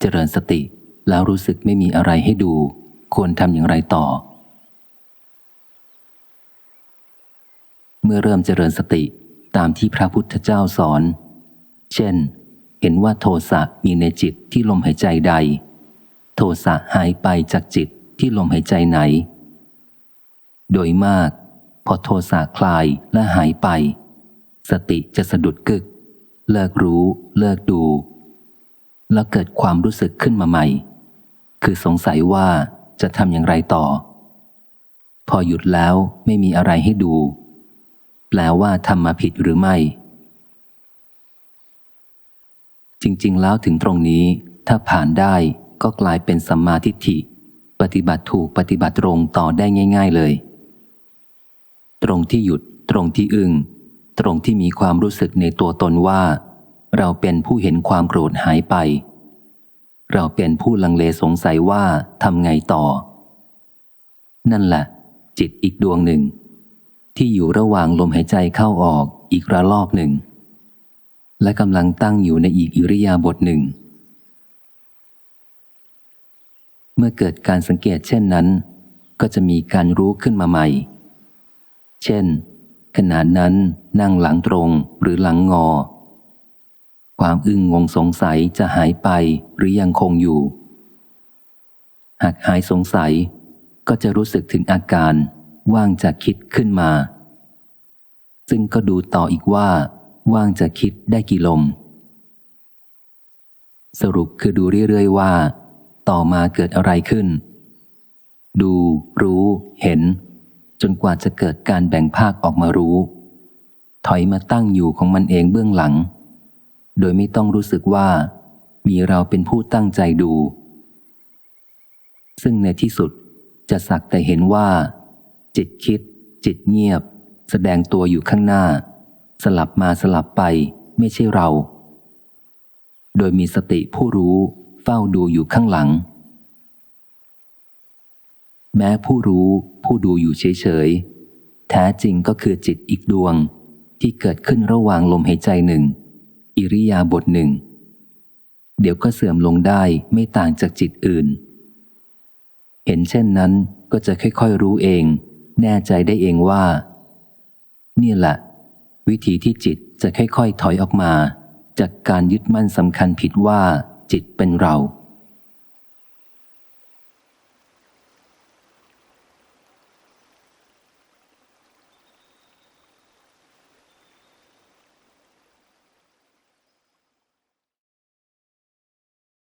เจริญสติแล้วรู้สึกไม่มีอะไรให้ดู ควรทำอย่างไรต่อ เมื่อเริ่มเจริญสติตามที่พระพุทธเจ้าสอน เช่น เห็นว่าโทสะมีในจิตที่ลมหายใจใด โทสะหายไปจากจิตที่ลมหายใจไหน โดยมาก พอโทสะคลายและหายไป สติจะสะดุดกึก เลิกรู้ เลิกดู แล้วเกิดความรู้สึกขึ้นมาใหม่ คือสงสัยว่าจะทำอย่างไรต่อ พอหยุดแล้วไม่มีอะไรให้ดู แปลว่าทำมาผิดหรือไม่ จริง ๆ แล้วถึงตรงนี้ ถ้าผ่านได้ก็กลายเป็นสัมมาทิฏฐิ ปฏิบัติถูกปฏิบัติตรงต่อได้ง่าย ๆเลย ตรงที่หยุด ตรงที่อึง้งตรงที่มีความรู้สึกในตัวตนว่า เราเป็นผู้เห็นความโกรธหายไป เราเป็นผู้ลังเลสงสัยว่าทำไงต่อ นั่นแหละ จิตอีกดวงหนึ่ง ที่อยู่ระหว่างลมหายใจเข้าออกอีกระลอกหนึ่ง และกำลังตั้งอยู่ในอีกอิริยาบถหนึ่ง เมื่อเกิดการสังเกตเช่นนั้น ก็จะมีการรู้ขึ้นมาใหม่ เช่นขณะนั้นนั่งหลังตรงหรือหลังงอ ความอึ้งงงสงสัยจะหายไปหรือยังคงอยู่ หากหายสงสัยก็จะรู้สึกถึงอาการว่างจากคิดขึ้นมา ซึ่งก็ดูต่ออีกว่า ว่างจากคิดได้กี่ลม สรุปคือดูเรื่อยๆว่า ต่อมาเกิดอะไรขึ้น ดู รู้ เห็น จนกว่าจะเกิดการแบ่งภาคออกมารู้ ถอยมาตั้งอยู่ของมันเองเบื้องหลัง โดยไม่ต้องรู้สึกว่า มีเราเป็นผู้ตั้งใจดู ซึ่งในที่สุดจะสักแต่เห็นว่า จิตคิด จิตเงียบ แสดงตัวอยู่ข้างหน้า สลับมาสลับไปไม่ใช่เรา โดยมีสติผู้รู้เฝ้าดูอยู่ข้างหลัง แม้ผู้รู้ผู้ดูอยู่เฉยๆแท้จริงก็คือจิตอีกดวงที่เกิดขึ้นระหว่างลมหายใจหนึ่ง อิริยาบถหนึ่ง เดี๋ยวก็เสื่อมลงได้ไม่ต่างจากจิตอื่น เห็นเช่นนั้นก็จะค่อยๆรู้เอง แน่ใจได้เองว่านี่แหละ วิธีที่จิตจะค่อยๆถอยออกมา จากการยึดมั่นสำคัญผิดว่าจิตเป็นเรา